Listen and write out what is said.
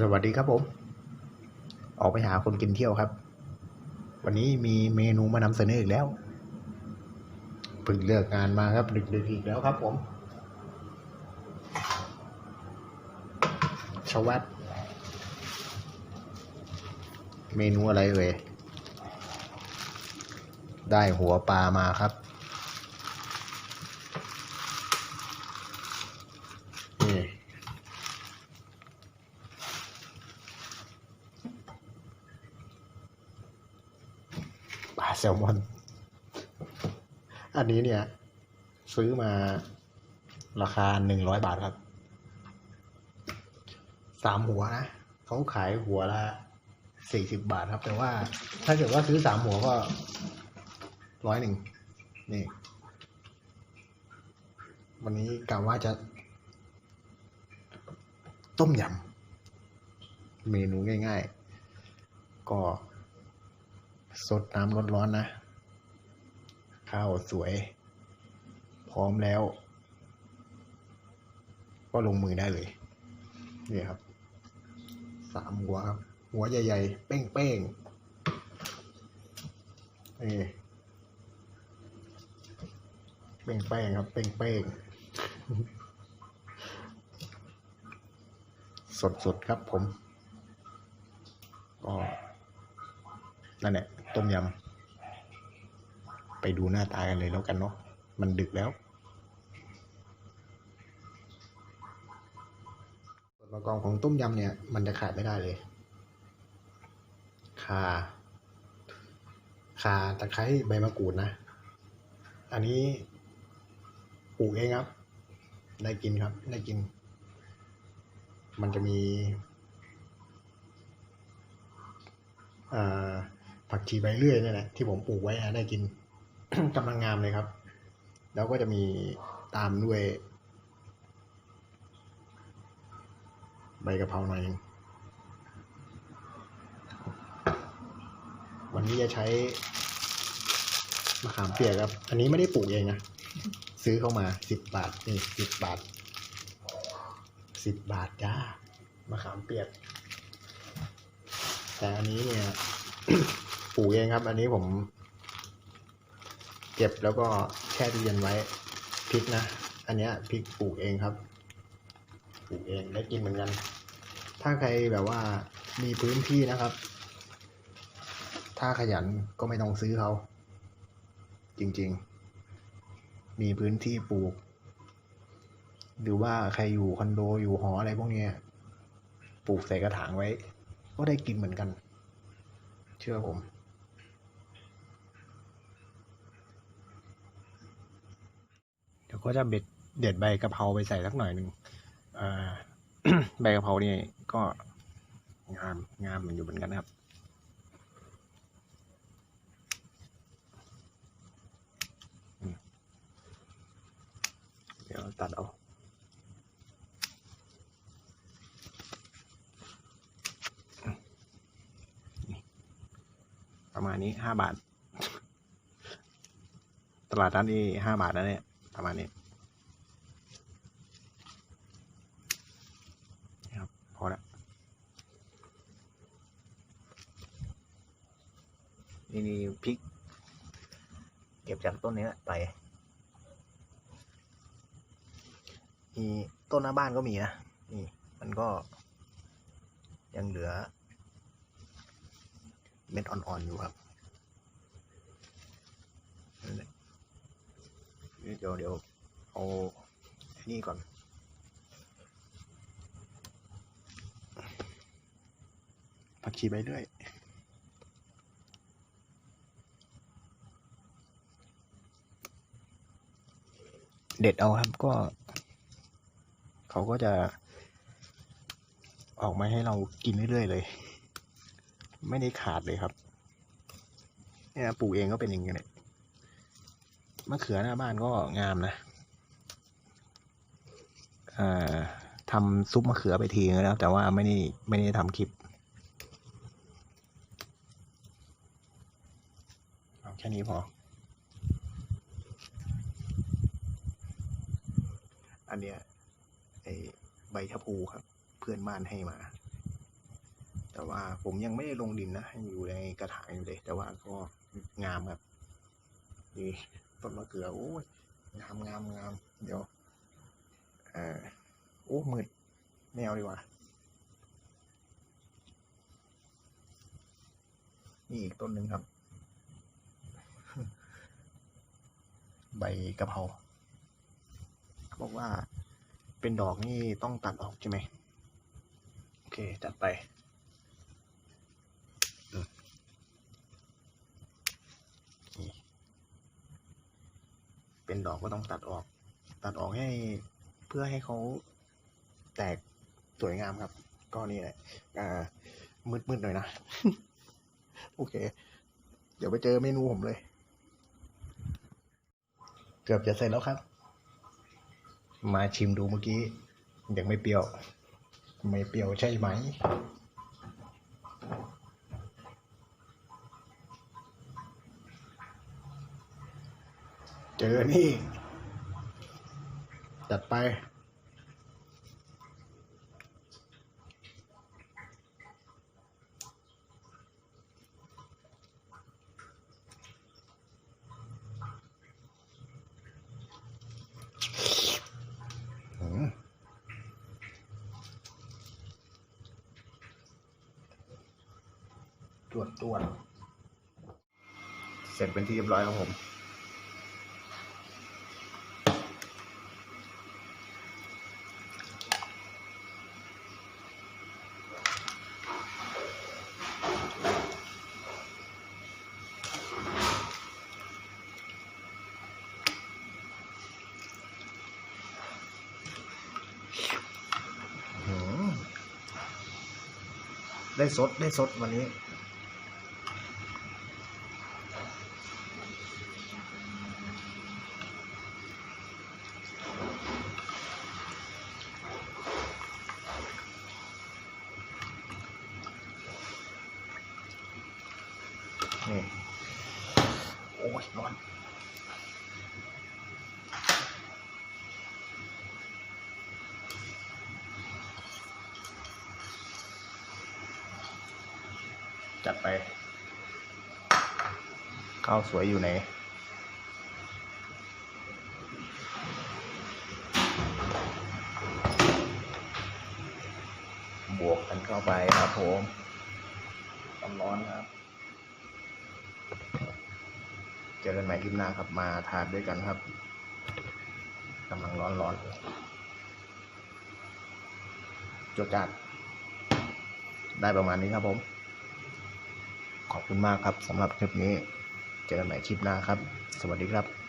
สวัสดีครับผม ออกไปหาคนกินเที่ยวครับ วันนี้มีเมนูมานำเสนออีกแล้วเพิ่งเลิกงานมาครับดึกๆอีกแล้วครับผมชวัตเมนูอะไรเอ่ยได้หัวปลามาครับนี่ ปลา แซลมอน อันนี้เนี่ย ซื้อมาราคาหนึ่งร้อยบาทครับ สามหัวนะเขาขายหัวละสี่สิบบาทครับ แต่ว่า ถ้าเกิดว่าซื้อสามหัวก็ร้อยหนึ่งนี่ วันนี้กะว่าจะ ต้มยำเมนูง่าย ๆ ก็ สดน้ำร้อนๆนะ ข้าวสวย พร้อมแล้ว ก็ลงมือได้เลยนี่ครับ สามหัวครับ หัวใหญ่ๆ เป้งๆนี่เป้งๆครับ เป้งๆสดๆครับผมก็นั่นแหละ ต้มยำไปดูหน้าตากันเลยแล้วกันเนาะมันดึกแล้วส่วนประกอบของต้มยำเนี่ยมันจะขาดไม่ได้เลยข่าข่าตะไคร้ใบมะกรูดนะ อันนี้ปลูกเองครับ ได้กินครับ ได้กิน มันจะมี อ่า ผักชีใบเลื่อยเนี่ยแหละที่ผมปลูกไว้อะได้กินกำลังงามเลยครับ แล้วก็จะมีตามด้วย ใบกะเพราหน่อยนึงวันนี้จะใช้มะขามเปียกครับ อันนี้ไม่ได้ปลูกเองนะ ซื้อเข้ามาสิบบาท นี่สิบบาทสิบบาทจ้ามะขามเปียก แต่อันนี้เนี่ย ปลูกเองครับ อันนี้ผม เก็บแล้วก็แช่ตู้เย็นไว้พริกนะ อันเนี้ยพริกปลูกเองครับปลูกเองได้กินเหมือนกัน ถ้าใครแบบว่ามีพื้นที่นะครับ ถ้าขยันก็ไม่ต้องซื้อเขาจริง ๆ มีพื้นที่ปลูก หรือว่าใครอยู่คอนโดอยู่หออะไรพวกนี้ปลูกใส่กระถางไว้ ก็ได้กินเหมือนกัน เชื่อผม เดี๋ยว ก็จะเบ็ดเด็ดใบกะเพราไปใส่สักหน่อยหนึ่งใบกะเพรานี่ก็งามงามมันอยู่เหมือนกันครับ เดี๋ยวตัดเอาประมาณนี้ห้าบาท ตลาดนัดนี่ห้าบาทนะเนี่ย ประมาณนี้นี่ครับพอละนี่นี่พริก เก็บจากต้นนี้ไปมีต้นหน้าบ้านก็มีนะนี่มันก็ ยังเหลือ เม็ดอ่อนๆอยู่ครับนั่นแหละ เดี๋ยวเดี๋ยวเอานี่ก่อน ผักชีไปเรื่อยเด็ดเอาครับก็ เขาก็จะ ออกมาให้เรากินเรื่อยๆเลย ไม่ได้ขาดเลยครับเนี่ยปลูกเองก็เป็นอย่างนี้เลย มะเขือหน้าบ้านก็งามนะอ่าทำซุปมะเขือไปทีแล้ว แต่ว่าไม่ได้ไม่ได้ทำคลิปเอาแค่นี้พอ อันเนี้ยไอใบชะพูครับ เพื่อนบ้านให้มา แต่ว่าผมยังไม่ได้ลงดินนะ อยู่ในกระถางอยู่เลย แต่ว่าก็งามครับนี่ ต้นมะเขือโอ้ยงามงามงามเดี๋ยวเออโอ้มืดไม่เอาดีกว่านี่อีกต้นหนึ่งครับ ใบกะเพราเขาบอกว่าเป็นดอกนี่ต้องตัดออกใช่ไหมโอเค จัดไปอืมนี่ เป็นดอกก็ต้องตัดออก ตัดออกให้เพื่อให้เขาแตกสวยงามครับ ก็นี่แหละอ่ามืดๆหน่อยนะ โอเค เดี๋ยวไปเจอเมนูผมเลย เกือบจะเสร็จแล้วครับ มาชิมดูเมื่อกี้ ยังไม่เปรี้ยว ไม่เปรี้ยวใช่ไหม เจอนี่ จัดไป ตรวจตรวจเสร็จเป็นที่เรียบร้อยครับผม อืม ได้สดได้สดวันนี้ นี่ โอ้ยร้อน จัดไป ข้าวสวยอยู่ไหนบวกกันเข้าไปครับผมความร้อนครับ เจอกันใหม่คลิปหน้าครับมาทานด้วยกันครับกำลังร้อนร้อนๆจดจัดได้ประมาณนี้ครับผม ขอบคุณมากครับสำหรับคลิปนี้ เจอกันใหม่คลิปหน้าครับ สวัสดีครับ